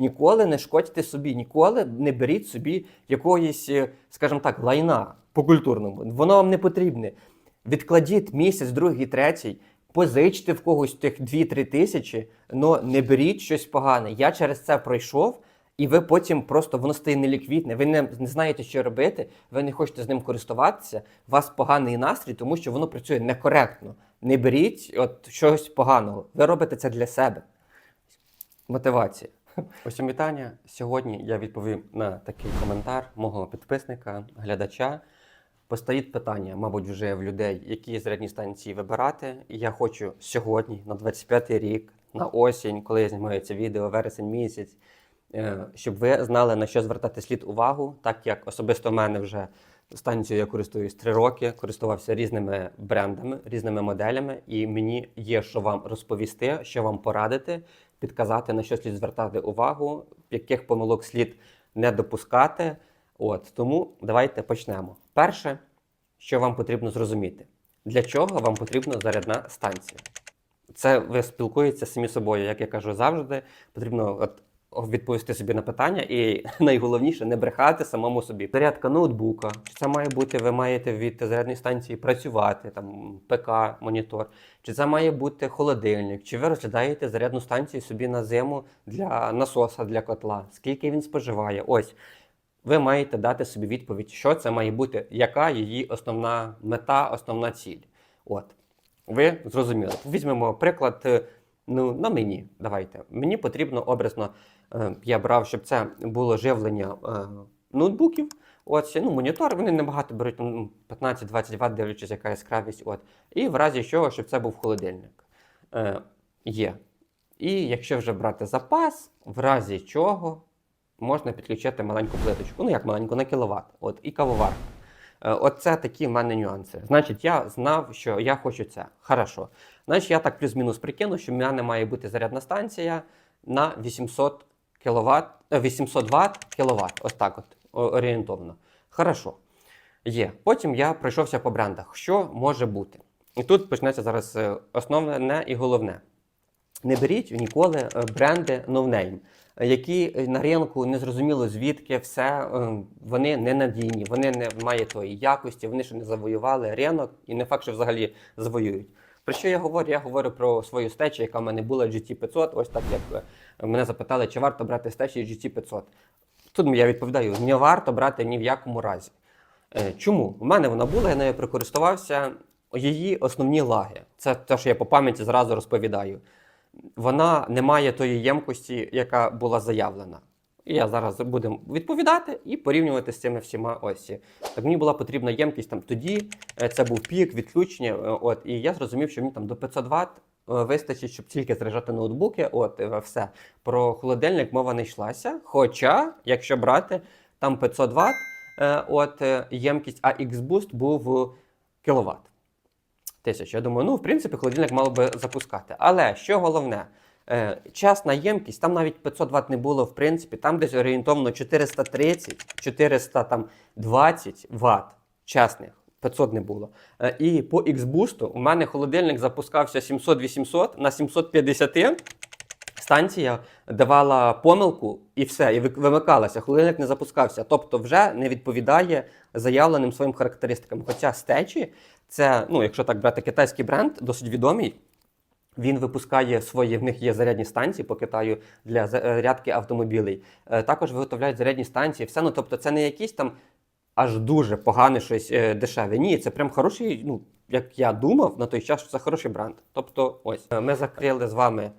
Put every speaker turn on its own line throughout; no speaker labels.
ніколи не шкодьте собі, ніколи не беріть собі якоїсь, е, скажімо так, лайна по культурному. Воно вам не потрібне. Відкладіть місяць, другий, третій, позичте в когось тих 2-3 тисячі, але не беріть щось погане. Я через це пройшов, і ви потім просто воно стає неліквідне. Ви не, не знаєте, що робити, ви не хочете з ним користуватися. У вас поганий настрій, тому що воно працює некоректно. Не беріть от щось поганого. Ви робите це для себе. Мотивація. Усім вітання. Сьогодні я відповім на такий коментар мого підписника, глядача. Постають питання, мабуть, вже в людей, які зарядні станції вибирати. І я хочу сьогодні, на 25-й рік, на осінь, коли я знімаю це відео, вересень місяць, е, щоб ви знали, на що звертати слід увагу, так як особисто в мене вже станцією я користуюсь три роки, користувався різними брендами, різними моделями, і мені є що вам розповісти, що вам порадити, підказати, на що слід звертати увагу, яких помилок слід не допускати. От тому давайте почнемо. Перше, що вам потрібно зрозуміти, для чого вам потрібна зарядна станція. Це ви спілкуєтеся самі собою, як я кажу завжди. Потрібно от відповісти собі на питання, і найголовніше не брехати самому собі. Зарядка ноутбука, чи це має бути, ви маєте від зарядної станції працювати, там ПК, монітор, чи це має бути холодильник, чи ви розглядаєте зарядну станцію собі на зиму для насоса для котла, скільки він споживає. Ось ви маєте дати собі відповідь, що це має бути, яка її основна мета, основна ціль. От. Ви зрозуміли. Візьмемо приклад е, ну, на мені. Давайте. Мені потрібно образно, е, я брав, щоб це було живлення е, ноутбуків. От, ну, монітор, вони небагато беруть ну, 15-20 Вт, дивлячись, яка яскравість. От. І в разі чого, щоб це був холодильник. Е, є. І якщо вже брати запас, в разі чого можна підключити маленьку плиточку. Ну як маленьку на кіловат. От, і кавоварку. Е, Оце такі в мене нюанси. Значить, я знав, що я хочу це. Хорошо. Значить, я так плюс-мінус прикинув, що в мене має бути зарядна станція на 800 кВт, 800 Вт кВт. Ось так от орієнтовно. Хорошо. Є. Потім я пройшовся по брендах. Що може бути? І тут почнеться зараз е, основне і головне. Не беріть ніколи е, бренди ноунейм, які е, на ринку не зрозуміло звідки все, е, вони не надійні, вони не мають тої якості, вони ще не завоювали ринок і не факт, що взагалі завоюють. Про що я говорю? Я говорю про свою стечу, яка в мене була GT500. Ось так як е, мене запитали, чи варто брати стечі GT500. Тут я відповідаю: не варто брати ні в якому разі. Чому? У мене вона була, я нею прикористувався. Її основні лаги. Це те, що я по пам'яті зразу розповідаю. Вона не має тої ємкості, яка була заявлена. І я зараз будемо відповідати і порівнювати з цими всіма осі. Так мені була потрібна ємкість там тоді. е, Це був пік, відключення. е, От, і я зрозумів, що мені там до 500 Вт вистачить, щоб тільки заряджати ноутбуки. От, е, все. Про холодильник мова не йшлася. Хоча, якщо брати, там 500 Вт, е, от е, ємкість, а X-Boost був кіловат. Тисяч. Я думаю, ну, в принципі, холодильник мав би запускати. Але що головне, е, часна ємкість, там навіть 500 Вт не було, в принципі, там десь орієнтовно 430-420 Вт часних. 500 не було. Е, і по X-Boost у мене холодильник запускався 700-800 на 750 станція давала помилку і все, і вимикалася. Холодильник не запускався. Тобто вже не відповідає заявленим своїм характеристикам. Хоча стечі, це, ну, якщо так брати китайський бренд, досить відомий. Він випускає свої, в них є зарядні станції по Китаю для зарядки автомобілей. Е, Також виготовляють зарядні станції. Все, ну тобто, це не якісь там аж дуже погане щось е, дешеве. Ні, це прям хороший, ну, як я думав на той час, що це хороший бренд. Тобто, ось е, ми закрили з вами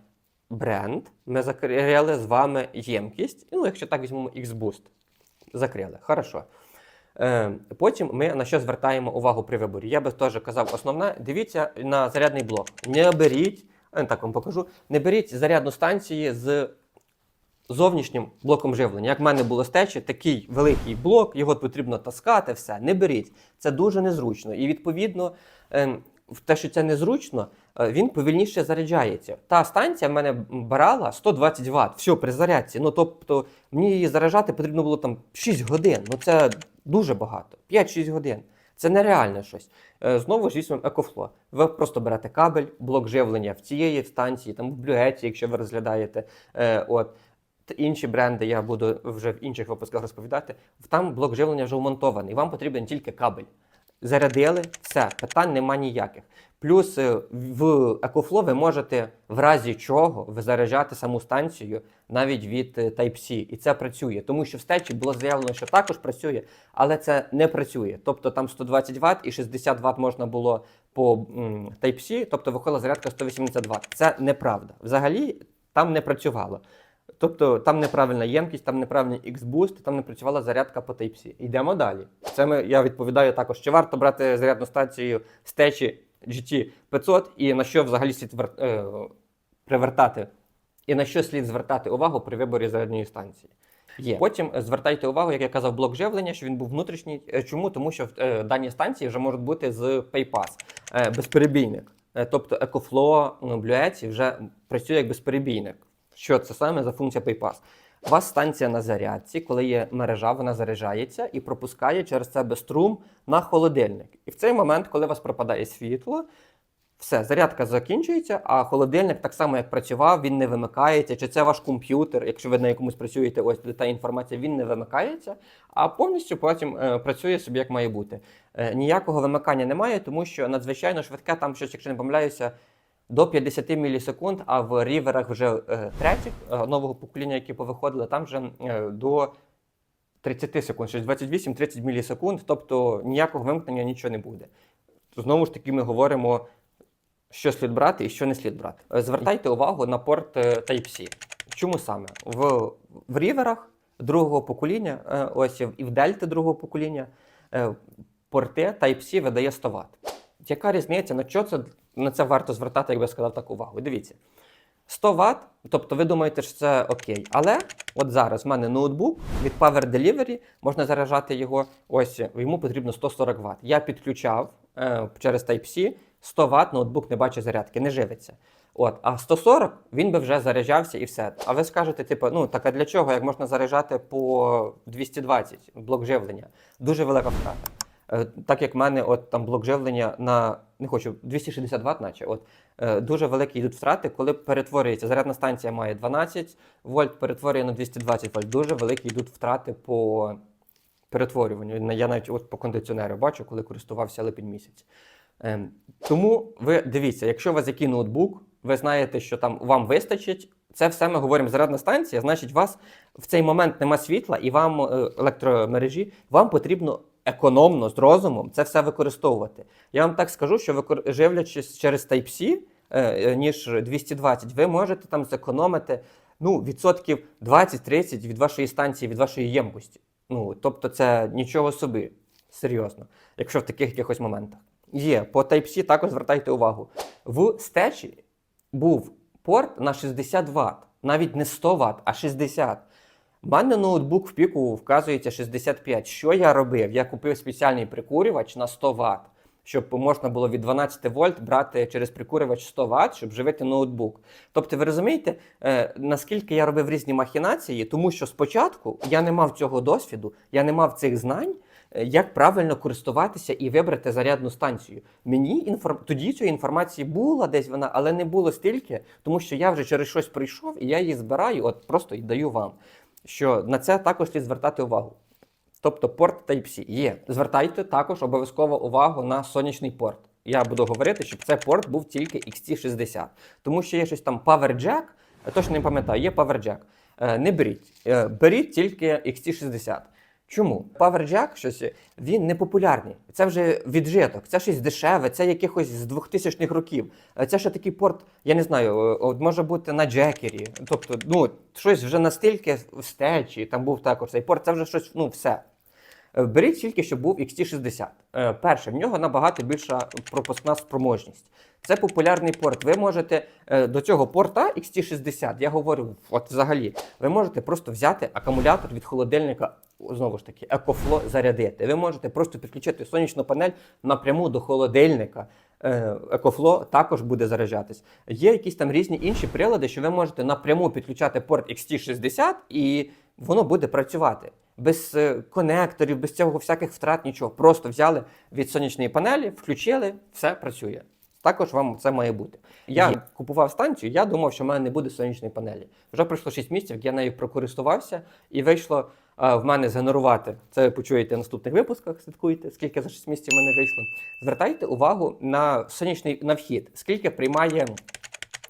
бренд, ми закрили з вами ємкість. Ну, якщо так візьмемо X-Boost. Закрили. Хорошо. Е, потім ми на що звертаємо увагу при виборі. Я би теж казав, основне, дивіться на зарядний блок. Не беріть, е, так вам покажу, не беріть зарядну станцію з зовнішнім блоком живлення. Як в мене було стечі, такий великий блок, його потрібно таскати, все. Не беріть. Це дуже незручно. І відповідно, ем, в те, що це незручно, е, він повільніше заряджається. Та станція в мене брала 120 Вт, все при зарядці. Ну тобто мені її заряджати потрібно було там 6 годин. Ну це дуже багато. 5-6 годин. Це нереально щось. Е, Знову ж візьмемо екофло. Ви просто берете кабель, блок живлення в цієї станції, там в блюгеті, якщо ви розглядаєте. Е, от. Інші бренди я буду вже в інших випусках розповідати. Там блок живлення вже вмонтований. Вам потрібен тільки кабель. Зарядили, все, питань нема ніяких. Плюс е, в EcoFlow ви можете в разі чого заряджати саму станцію навіть від е, Type-C. І це працює. Тому що в стечі було заявлено, що також працює, але це не працює. Тобто там 120 Вт і 60 Вт можна було по Type-C, тобто виходила зарядка 180 Вт. Це неправда. Взагалі там не працювало. Тобто там неправильна ємкість, там неправильний X-Boost, там не працювала зарядка по Type-C. Йдемо далі. Це ми, я відповідаю також, чи варто брати зарядну станцію з течі GT500 і на що взагалі слід вер- е, привертати, і на що слід звертати увагу при виборі зарядної станції. Є. Потім звертайте увагу, як я казав, блок живлення, що він був внутрішній. Е, Чому? Тому що е, дані станції вже можуть бути з PayPass, е, безперебійник. Е, Тобто EcoFlow ну, Bluetooth вже працює як безперебійник. Що це саме за функція PayPass? У вас станція на зарядці, коли є мережа, вона заряджається і пропускає через себе струм на холодильник. І в цей момент, коли у вас пропадає світло, все, зарядка закінчується, а холодильник так само, як працював, він не вимикається. Чи це ваш комп'ютер, якщо ви на якомусь працюєте, ось та інформація, він не вимикається, а повністю потім е, працює собі як має бути. Е, ніякого вимикання немає, тому що надзвичайно швидке, там щось, якщо не помиляюся, до 50 мілісекунд, а в ріверах вже е, третіх е, нового покоління, які повиходили, там вже е, до 30 секунд, щось 28-30 мілісекунд, тобто ніякого вимкнення нічого не буде. Знову ж таки, ми говоримо, що слід брати і що не слід брати. Звертайте увагу на порт Type-C. Чому саме? В, в ріверах другого покоління, ось і в Дельти другого покоління, порти Type-C видає 100 Вт. Яка різниця? На що це на це варто звертати, як би сказав, так увагу? Дивіться. 100 Вт, тобто ви думаєте, що це окей. Але от зараз в мене ноутбук від Power Delivery, можна заряджати його. Ось йому потрібно 140 Вт. Я підключав е, через Type-C, 100 Вт, ноутбук не бачить зарядки, не живиться. От, а 140 він би вже заряджався і все. А ви скажете, типу, ну так а для чого, як можна заряджати по 220 блок живлення? Дуже велика втрата. Е, Так як в мене от там блок живлення на не хочу 260 Вт, наче от е, дуже великі йдуть втрати, коли перетворюється. Зарядна станція має 12 вольт, перетворює на 220 вольт. Дуже великі йдуть втрати по перетворюванню. Я навіть от по кондиціонеру бачу, коли користувався липень місяць. Ем, тому ви дивіться, якщо у вас який ноутбук, ви знаєте, що там вам вистачить. Це все ми говоримо зарядна станція, значить, у вас в цей момент нема світла, і вам е, електромережі, вам потрібно економно, з розумом це все використовувати. Я вам так скажу, що живлячись через Type-C, е, е, ніж 220, ви можете там зекономити ну, відсотків 20-30 від вашої станції, від вашої ємкості. Ну, тобто це нічого собі, серйозно, якщо в таких якихось моментах. Є, по Type-C також звертайте увагу. В стечі був порт на 60 Вт, навіть не 100 Вт, а 60. У мене ноутбук в піку вказується 65. Що я робив? Я купив спеціальний прикурювач на 100 Вт, щоб можна було від 12 вольт брати через прикурювач 100 Вт, щоб живити ноутбук. Тобто, ви розумієте, е, наскільки я робив різні махінації, тому що спочатку я не мав цього досвіду, я не мав цих знань. е, Як правильно користуватися і вибрати зарядну станцію? Мені інформ... тоді цієї інформації була десь вона, але не було стільки, тому що я вже через щось прийшов і я її збираю, от просто і даю вам. Що на це також слід звертати увагу. Тобто порт Type-C є. Звертайте також обов'язково увагу на сонячний порт. Я буду говорити, щоб цей порт був тільки XT60. Тому що є щось там Power Jack, я точно не пам'ятаю, є Power Jack. Е, Не беріть. Е, Беріть тільки XT60. Чому? Power Jack щось він не популярний. Це вже віджиток, це щось дешеве, це якихось з 2000-х років. Е, Це ще такий порт, я не знаю, е, може бути на джекері. Тобто, ну, щось вже настільки в стечі, там був також цей порт, це вже щось, ну, все. Е, Беріть тільки, щоб був XT60. Е, Перше, в нього набагато більша пропускна спроможність. Це популярний порт. Ви можете е, до цього порта XT60, я говорю, от взагалі, ви можете просто взяти акумулятор від холодильника, знову ж таки, EcoFlow зарядити. Ви можете просто підключити сонячну панель напряму до холодильника. Е, EcoFlow також буде заряджатись. Є якісь там різні інші прилади, що ви можете напряму підключати порт XT60 і воно буде працювати. Без е, конекторів, без цього всяких втрат, нічого. Просто взяли від сонячної панелі, включили, все працює. Також вам це має бути. Я купував станцію, я думав, що в мене не буде сонячної панелі. Вже пройшло 6 місяців, я нею прокористувався, і вийшло а, в мене згенерувати. Це ви почуєте в наступних випусках. Слідкуйте, скільки за 6 місяців в мене вийшло. Звертайте увагу на сонячний на вхід, скільки приймає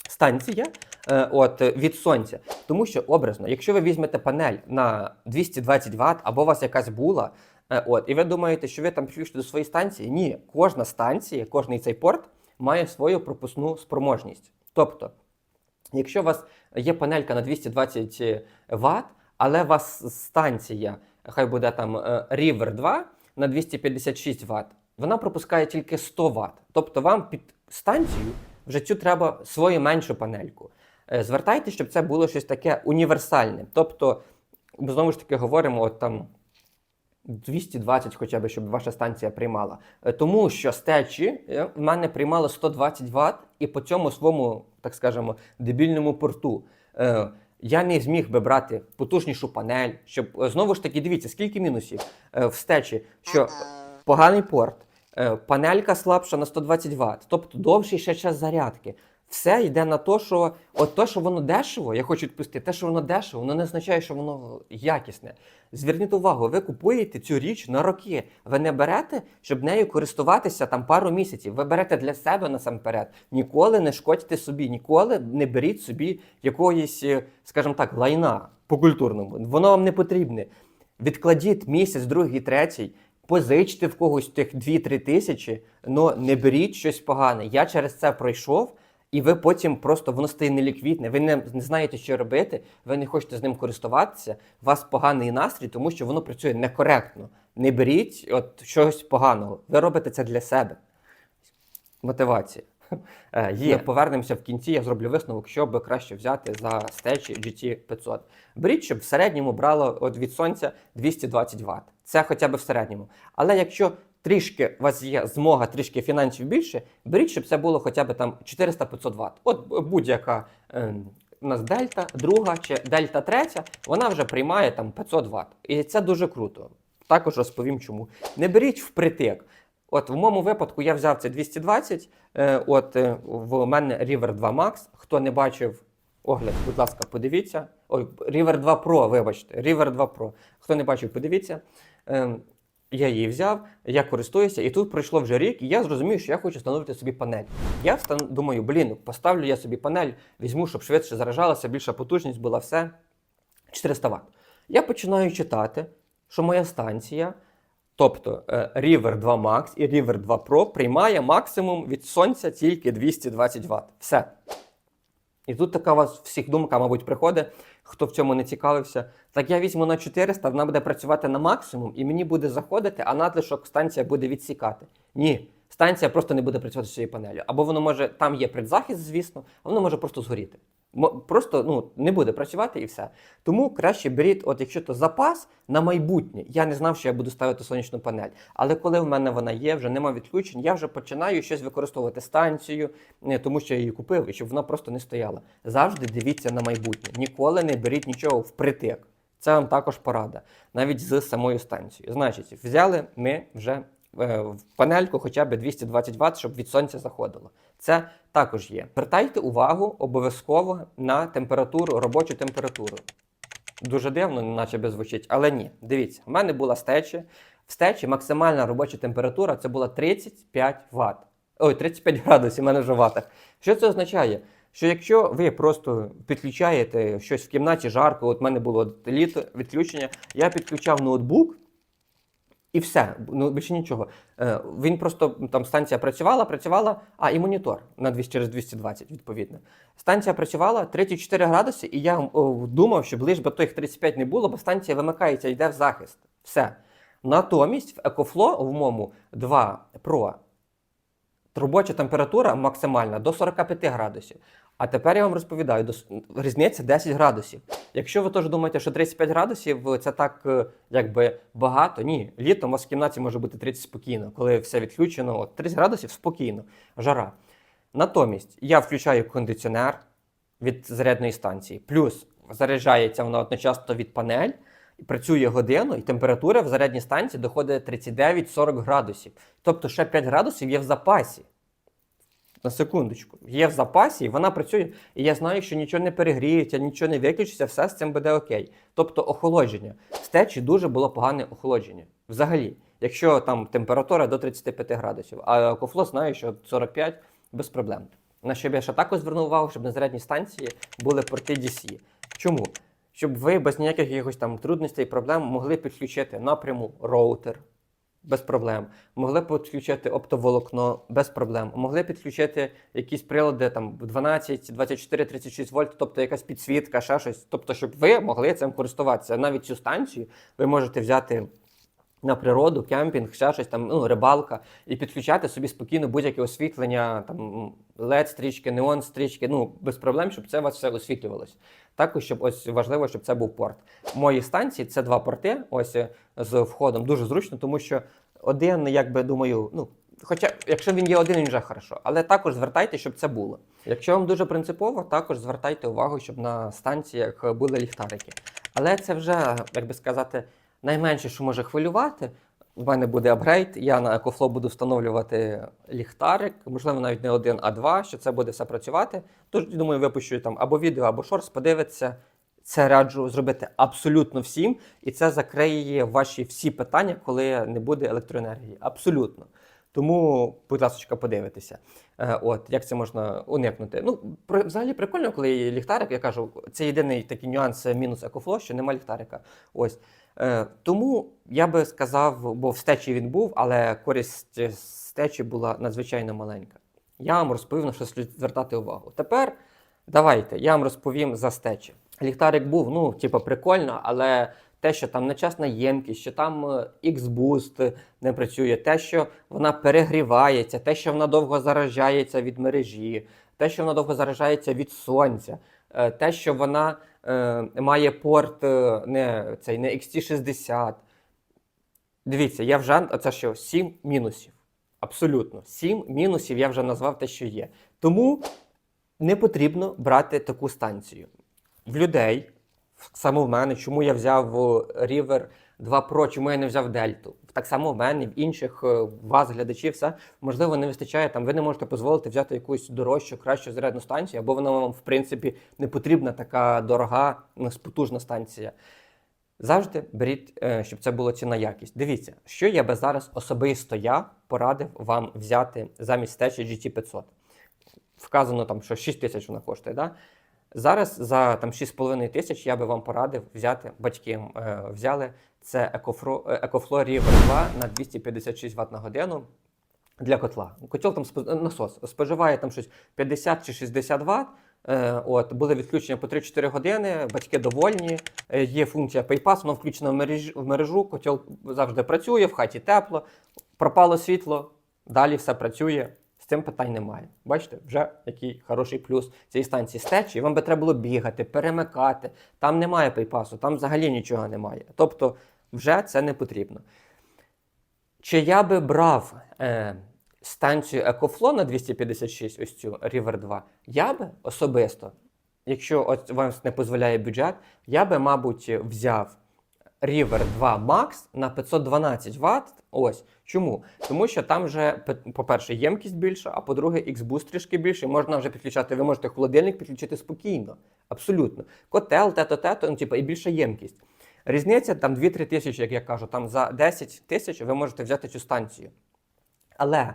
станція е, от, е, від сонця. Тому що образно, якщо ви візьмете панель на 220 Вт, або у вас якась була, е, от, і ви думаєте, що ви там підключите до своєї станції, ні, кожна станція, кожний цей порт має свою пропускну спроможність. Тобто, якщо у вас є панелька на 220 Вт, але у вас станція, хай буде там е, River 2 на 256 Вт, вона пропускає тільки 100 Вт. Тобто вам під станцію вже цю треба свою меншу панельку. Е, Звертайте, щоб це було щось таке універсальне. Тобто, ми знову ж таки говоримо, от там 220 хоча б, щоб ваша станція приймала. Е, Тому що з течі е, в мене приймало 120 Вт, і по цьому своєму, так скажемо, дебільному порту. Я не зміг би брати потужнішу панель, щоб знову ж таки, дивіться, скільки мінусів в стечі, що поганий порт, панелька слабша на 120 Вт, тобто довший ще час зарядки. Все йде на те, що от то, що воно дешево, я хочу відпустити, те, що воно дешево, воно не означає, що воно якісне. Зверніть увагу, ви купуєте цю річ на роки. Ви не берете, щоб нею користуватися там пару місяців. Ви берете для себе насамперед. Ніколи не шкодьте собі, ніколи не беріть собі якоїсь, е, скажімо так, лайна по культурному. Воно вам не потрібне. Відкладіть місяць, другий, третій, позичте в когось тих 2-3 тисячі, але не беріть щось погане. Я через це пройшов. І ви потім просто воно стає неліквідне, ви не, не знаєте, що робити, ви не хочете з ним користуватися, у вас поганий настрій, тому що воно працює некоректно. Не беріть от чогось поганого. Ви робите це для себе. Мотивація. Е, Є. Повернемося в кінці, я зроблю висновок, що би краще взяти за стечі GT 500. Беріть, щоб в середньому брало от від сонця 220 Вт. Це хоча б в середньому. Але якщо трішки у вас є змога, трішки фінансів більше, беріть, щоб це було хоча б там 400-500 Вт. От будь-яка ем, у нас дельта, друга чи дельта третя, вона вже приймає там 500 Вт. І це дуже круто. Також розповім чому. Не беріть впритик. От в моєму випадку я взяв це 220. Е, от е, в мене River 2 Max. Хто не бачив огляд, будь ласка, подивіться. Ой, River 2 Pro, вибачте, River 2 Pro. Хто не бачив, подивіться. Е, я її взяв, я користуюся, і тут пройшло вже рік, і я зрозумів, що я хочу встановити собі панель. Я встан... думаю, блін, поставлю я собі панель, візьму, щоб швидше заражалася, більша потужність була все 400 Вт. Я починаю читати, що моя станція, тобто е, River 2 Max і River 2 Pro, приймає максимум від сонця тільки 220 Вт. Все. І тут така у вас всіх думка, мабуть, приходить, хто в цьому не цікавився. Так я візьму на 400, вона буде працювати на максимум, і мені буде заходити, а надлишок станція буде відсікати. Ні, станція просто не буде працювати з цією панелью. Або воно може, там є предзахист, звісно, а воно може просто згоріти. Просто ну, не буде працювати і все. Тому краще беріть, от якщо то запас на майбутнє. Я не знав, що я буду ставити сонячну панель. Але коли в мене вона є, вже нема відключень, я вже починаю щось використовувати станцію, е, тому що я її купив, і щоб вона просто не стояла. Завжди дивіться на майбутнє. Ніколи не беріть нічого впритик. Це вам також порада, навіть з самою станцією. Значить, взяли ми вже е, в панельку хоча б 220 Вт, щоб від сонця заходило. Це також є. Звертайте увагу обов'язково на температуру, робочу температуру. Дуже дивно, наче би звучить, але ні. Дивіться, в мене була стечі. В стечі максимальна робоча температура це була 35 Вт. Ой, 35 градусів, в мене вже в ватах. Що це означає? Що якщо ви просто підключаєте щось в кімнаті жарко, от в мене було літо відключення, я підключав ноутбук, і все, ну більше нічого. Е, він просто там станція працювала, працювала, а і монітор на 200 через 220, відповідно. Станція працювала 34 градуси, і я о, думав, що лиш би тих 35 не було, бо станція вимикається, йде в захист. Все. Натомість в EcoFlow в моєму 2 Pro робоча температура максимальна до 45 градусів. А тепер я вам розповідаю, різниця 10 градусів. Якщо ви теж думаєте, що 35 градусів це так е, якби багато, ні. Літом у вас в кімнаті може бути 30 спокійно, коли все відключено. От 30 градусів спокійно, жара. Натомість я включаю кондиціонер від зарядної станції, плюс заряджається вона одночасно від панель, працює годину, і температура в зарядній станції доходить 39-40 градусів. Тобто ще 5 градусів є в запасі. На секундочку. Є в запасі, вона працює. І я знаю, що нічого не перегріється, нічого не виключиться, все з цим буде окей. Тобто охолодження. В стечі дуже було погане охолодження. Взагалі, якщо там температура до 35 градусів, а кофло знаю, що 45 без проблем. На що б я ще також звернув увагу, щоб на зарядній станції були порти DC. Чому? Щоб ви без ніяких якихось там трудностей і проблем могли підключити напряму роутер без проблем, могли підключити оптоволокно без проблем, могли підключити якісь прилади там 12, 24, 36 вольт, тобто якась підсвітка, ще щось. Тобто, щоб ви могли цим користуватися. Навіть цю станцію ви можете взяти на природу, кемпінг, ще щось там, ну, рибалка, і підключати собі спокійно будь-яке освітлення, там led стрічки, неон стрічки, ну без проблем, щоб це у вас все освітлювалось. Також щоб ось важливо, щоб це був порт. Мої станції це два порти, ось е, з входом. Дуже зручно, тому що один, як би думаю, ну. Хоча, якщо він є один, він вже хорошо. Але також звертайте, щоб це було. Якщо вам дуже принципово, також звертайте увагу, щоб на станціях були ліхтарики. Але це вже, як би сказати, найменше, що може хвилювати. У мене буде апгрейд, я на EcoFlow буду встановлювати ліхтарик, можливо, навіть не один, а два, що це буде все працювати. Тож, думаю, випущу там або відео, або шорс, подивиться. Це раджу зробити абсолютно всім, і це закриє ваші всі питання, коли не буде електроенергії. Абсолютно. Тому, будь ласка, подивитися. Е, От як це можна уникнути. Ну, взагалі прикольно, коли є ліхтарик. Я кажу, це єдиний такий нюанс мінус екофло, що нема ліхтарика. Ось. Е, тому я би сказав, бо в стечі він був, але користь стечі була надзвичайно маленька. Я вам розповів, на що слід звертати увагу. Тепер давайте, я вам розповім за стечі. Ліхтарик був, ну, типу, прикольно, але те, що там нечасна ємкість, що там е, X-Boost не працює, те, що вона перегрівається, те, що вона довго заражається від мережі, те, що вона довго заражається від сонця, е, те, що вона е, має порт е, не, цей, не XT60. Дивіться, я вже це що 7 мінусів. Абсолютно. 7 мінусів я вже назвав те, що є. Тому не потрібно брати таку станцію. В людей, саме в мене, чому я взяв River 2 Pro, чому я не взяв Дельту. Так само в мене, в інших е, вас, глядачів, все можливо не вистачає. Там ви не можете дозволити взяти якусь дорожчу, кращу зарядну станцію, або вона вам, в принципі, не потрібна така дорога, ну, потужна станція. Завжди беріть, е, щоб це була ціна якість. Дивіться, що я би зараз особисто я порадив вам взяти замість течі GT500. Вказано там, що 6 тисяч вона коштує. Да? Зараз за там 6,5 тисяч я би вам порадив взяти, батьки е, взяли це EcoFlo, е, EcoFlow River 2 на 256 Вт на годину для котла. Котел там насос споживає там щось 50 чи 60 Вт. Е, от, були відключення по 3-4 години, батьки довольні. Е, є функція PayPass, воно включено в мережу, в мережу, котел завжди працює, в хаті тепло, пропало світло, далі все працює. Цим питань немає. Бачите, вже який хороший плюс цієї станції стечі. Вам би треба було бігати, перемикати. Там немає PayPass, там взагалі нічого немає. Тобто, вже це не потрібно. Чи я би брав е, станцію EcoFlow на 256, ось цю River 2, я би особисто, якщо от вам не дозволяє бюджет, я би, мабуть, взяв River 2 Max на 512 Вт. Ось чому? Тому що там вже, по-перше, ємкість більша, а по-друге, X-Boost трішки більше. Можна вже підключати, ви можете холодильник підключити спокійно. Абсолютно. Котел, тето, тето, ну, типу, і більша ємкість. Різниця там 2-3 тисячі, як я кажу, там за 10 тисяч ви можете взяти цю станцію. Але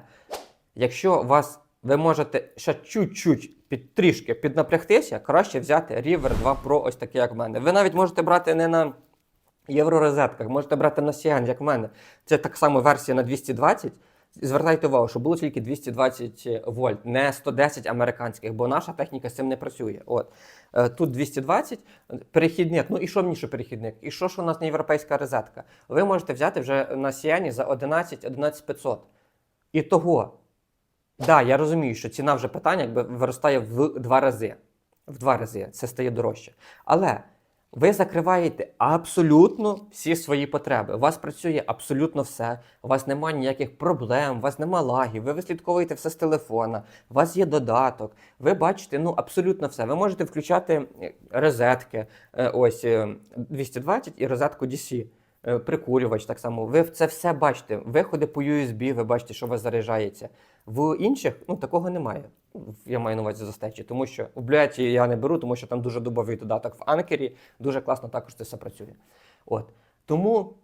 якщо вас ви можете ще чуть-чуть під трішки піднапрягтися, краще взяти River 2 Pro, ось такий, як в мене. Ви навіть можете брати не на євророзетках, можете брати на Cyan, як в мене. Це так само версія на 220. Звертайте увагу, що було тільки 220 вольт, не 110 американських, бо наша техніка з цим не працює. От. Е, Тут 220, перехідник. Ну і що мені що перехідник? І що ж у нас не європейська розетка? Ви можете взяти вже на Сіані за 11 11500. І того, да, я розумію, що ціна вже питання якби виростає в два рази. В два рази це стає дорожче. Але ви закриваєте абсолютно всі свої потреби. У вас працює абсолютно все. У вас немає ніяких проблем, у вас немає лагів, ви вислідковуєте все з телефона, у вас є додаток, ви бачите ну, абсолютно все. Ви можете включати е, розетки, е, ось е, 220 і розетку DC. е, Прикурювач так само. Ви це все бачите. Виходи по USB, ви бачите, що у вас заряджається. В інших ну, такого немає. Я маю на увазі застечі, тому що в Блюеті я не беру, тому що там дуже дубовий додаток в анкері, дуже класно також це все працює. От. Тому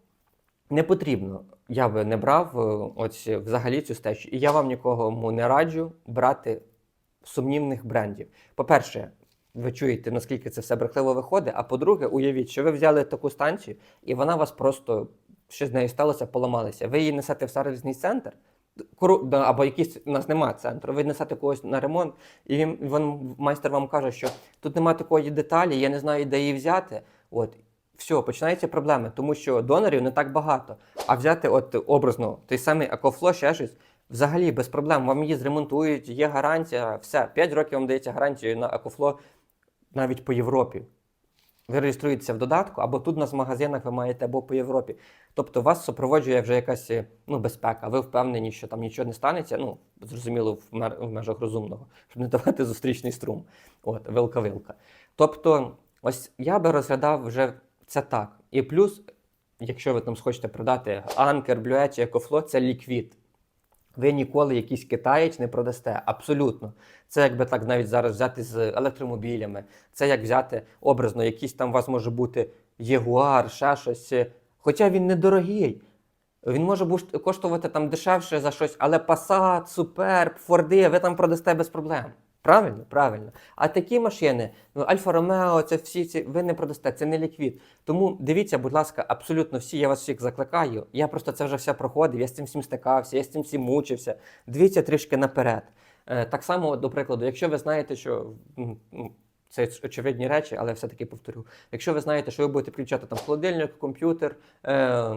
не потрібно. Я би не брав е, ось взагалі цю стечу. І я вам нікому не раджу брати сумнівних брендів. По-перше, ви чуєте, наскільки це все брехливо виходить. А по-друге, уявіть, що ви взяли таку станцію, і вона вас просто що з нею сталося, поламалася. Ви її несете в сервісний центр. Або якийсь у нас немає центру, ви несете когось на ремонт, і він, він майстер вам каже, що тут немає такої деталі, я не знаю, де її взяти. От все, починаються проблеми, тому що донорів не так багато. А взяти, от образно, той самий Екофло, ще щось, взагалі без проблем. Вам її зремонтують, є гарантія, все. 5 років вам дається гарантія на Екофло навіть по Європі. Ви реєструєтеся в додатку, або тут у нас в магазинах ви маєте, або по Європі. Тобто вас супроводжує вже якась е, ну, безпека. Ви впевнені, що там нічого не станеться. Ну, зрозуміло, в, мер- в межах розумного, щоб не давати зустрічний струм. От, вилка-вилка. Тобто, ось я би розглядав вже це так. І плюс, якщо ви там схочете продати анкер, блюет чи екофло, це ліквід. Ви ніколи якийсь китаєць не продасте. Абсолютно. Це якби так навіть зараз взяти з електромобілями. Це як взяти образно, якийсь там у вас може бути Ягуар, ще щось. Хоча він недорогий. Він може коштувати там дешевше за щось, але Passat, Superb, Форди ви там продасте без проблем. Правильно? Правильно. А такі машини, ну, Альфа Ромео, це всі ці ви не продасте, це не ліквід. Тому дивіться, будь ласка, абсолютно всі, я вас всіх закликаю. Я просто це вже все проходив, я з цим всім стикався, я з цим всім мучився. Дивіться трішки наперед. Е, так само, до прикладу, якщо ви знаєте, що це очевидні речі, але все-таки повторю. Якщо ви знаєте, що ви будете включати там холодильник, комп'ютер, е,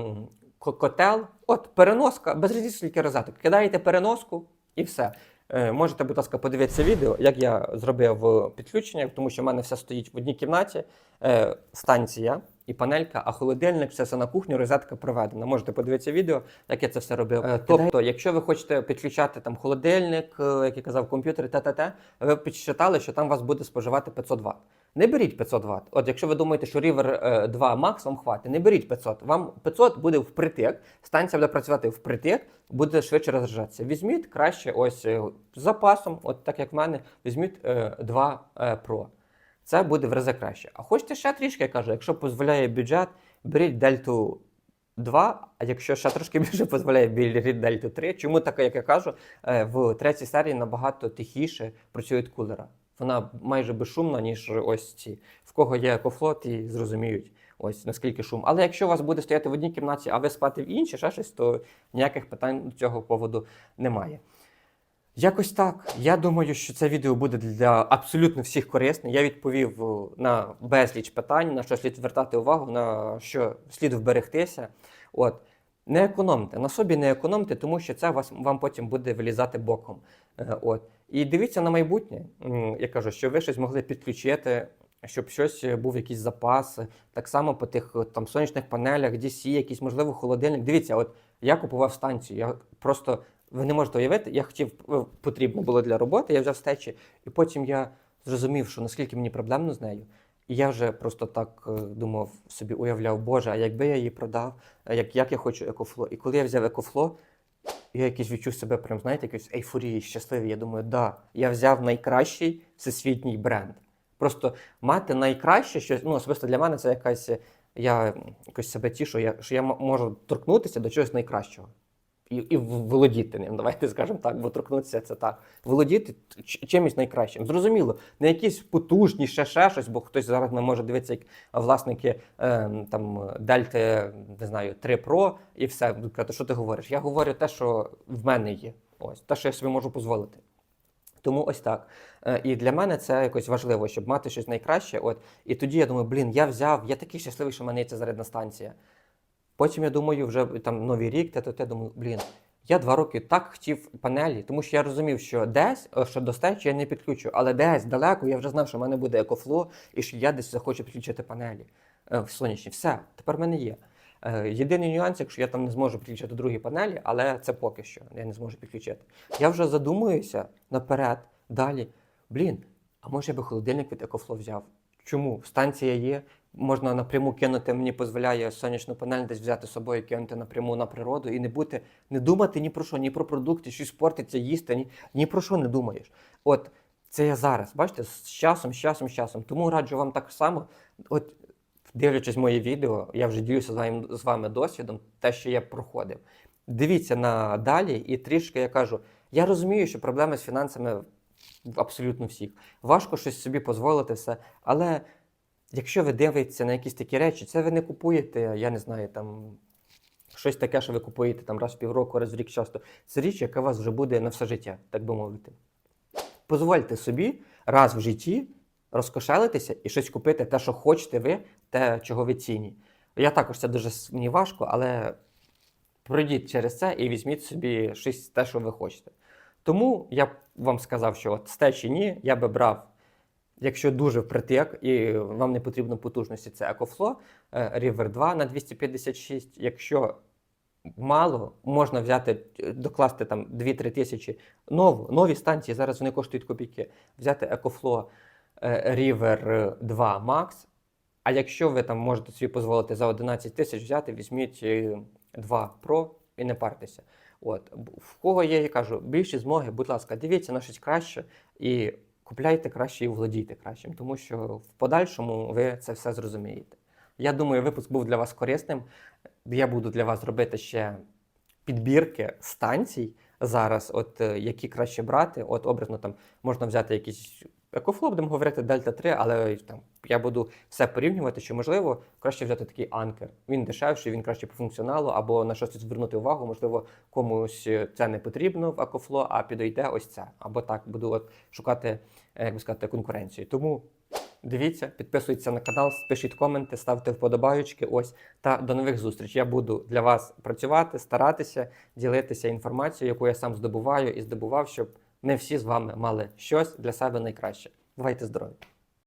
котел, от переноска, без скільки розеток. Кидаєте переноску і все. Е, Можете, будь ласка, подивитися відео, як я зробив підключення, тому що в мене все стоїть в одній кімнаті, е, станція і панелька, а холодильник, все це на кухню, розетка проведена. Можете подивитися відео, як я це все робив. Е, Тобто, якщо ви хочете підключати там холодильник, як я казав, комп'ютер, т.т.т., ви підсчитали, що там вас буде споживати 500 Вт. Не беріть 500 Вт. От якщо ви думаєте, що River е, 2 Max вам хватить, не беріть 500. Вам 500 буде впритик, станція буде працювати впритик, буде швидше розряджатися. Візьміть краще ось е, з запасом, от так як в мене, візьміть е, 2 е, Pro. Це буде в рази краще. А хочете ще трішки, я кажу, якщо дозволяє бюджет, беріть Дельту 2, а якщо ще трошки більше дозволяє, беріть Дельту 3. Чому таке, як я кажу, е, в третій серії набагато тихіше працюють кулера. Вона майже безшумна, ніж ось ці. В кого є екофлот, і зрозуміють ось наскільки шум. Але якщо у вас буде стояти в одній кімнаті, а ви спати в іншій, ще щось, то ніяких питань з цього поводу немає. Якось так. Я думаю, що це відео буде для абсолютно всіх корисне. Я відповів е, на безліч питань, на що слід звертати увагу, на що слід вберегтися. От. Не економте, на собі не економте, тому що це вас, вам потім буде вилізати боком. Е, От. І дивіться на майбутнє. Я кажу, що ви щось могли підключити, щоб щось е, був якийсь запас. Так само по тих е, там сонячних панелях, DC, якийсь, можливо, холодильник. Дивіться, от я купував станцію. Я просто ви не можете уявити, я хотів, е, потрібно було для роботи, я взяв стечі, і потім я зрозумів, що наскільки мені проблемно з нею. І я вже просто так е, думав, собі уявляв, Боже, а якби я її продав, як, як я хочу екофло. І коли я взяв екофло, я якийсь відчув себе прям, знаєте, якось ейфорії, щасливий. Я думаю, да, я взяв найкращий всесвітній бренд. Просто мати найкраще щось, ну, особисто для мене це якась. Я якось себе тішу, я, що я можу торкнутися до чогось найкращого. І, і володіти ним, давайте скажемо так, бо торкнутися це так. Володіти чимось найкращим. Зрозуміло, не якісь потужні, ще ще щось, бо хтось зараз не може дивитися, як власники е, там Дельти, не знаю, 3 Pro і все. Що ти говориш? Я говорю те, що в мене є. Ось те, що я собі можу дозволити. Тому ось так. Е, І для мене це якось важливо, щоб мати щось найкраще. От і тоді я думаю, блін, я взяв, я такий щасливий, що в мене є ця зарядна станція. Потім я думаю, вже там новий рік, те, то те думаю, блін. Я два роки так хотів панелі, тому що я розумів, що десь, е, що до стечі я не підключу, але десь далеко я вже знав, що в мене буде екофло, і що я десь захочу підключити панелі е, в сонячні. Все, тепер в мене є. Е, Єдиний нюанс, якщо я там не зможу підключити другі панелі, але це поки що я не зможу підключити. Я вже задумуюся наперед, далі. Блін, а може я би холодильник від Екофло взяв? Чому? Станція є, можна напряму кинути, мені дозволяє сонячну панель десь взяти з собою, кинути напряму на природу і не бути, не думати ні про що, ні про продукти, щось портиться, їсти, ні, ні про що не думаєш. От це я зараз, бачите, з часом, з часом, з часом. Тому раджу вам так само, от дивлячись моє відео, я вже ділюся з вами, з вами досвідом, те, що я проходив. Дивіться на далі, і трішки я кажу, я розумію, що проблеми з фінансами абсолютно всіх. Важко щось собі дозволити все. Але якщо ви дивитеся на якісь такі речі, це ви не купуєте, я не знаю, там щось таке, що ви купуєте там раз в півроку, раз в рік часто. Це річ, яка у вас вже буде на все життя, так би мовити. Позвольте собі раз в житті розкошелитися і щось купити, те, що хочете ви, те, чого ви цінні. Я також це дуже мені важко, але пройдіть через це і візьміть собі щось те, що ви хочете. Тому я вам сказав, що от з те чи ні, я би брав, якщо дуже впритик і вам не потрібно потужності, це EcoFlow е, River 2 на 256. Якщо мало, можна взяти, е, докласти там 2-3 тисячі нову, нові станції, зараз вони коштують копійки. Взяти EcoFlow е, River 2 Max. А якщо ви там можете собі дозволити за 11 тисяч взяти, візьміть е, 2 Pro і не партеся. От в кого є, я кажу, більші змоги, будь ласка, дивіться на щось краще і купляйте краще і володійте кращим, тому що в подальшому ви це все зрозумієте. Я думаю, випуск був для вас корисним. Я буду для вас робити ще підбірки станцій зараз, от е, які краще брати. От образно там можна взяти якийсь екофлоп, будемо говорити Дельта 3, але там я буду все порівнювати, що можливо краще взяти такий анкер. Він дешевший, він краще по функціоналу, або на щось звернути увагу. Можливо, комусь е, це не потрібно в екофло, а підійде ось це. Або так буду от шукати, е, як би сказати, конкуренцію. Тому. Дивіться, підписуйтесь на канал, пишіть коменти, ставте вподобаючки. Ось та до нових зустрічей. Я буду для вас працювати, старатися, ділитися інформацією, яку я сам здобуваю і здобував, щоб ми всі з вами мали щось для себе найкраще. Бувайте здорові!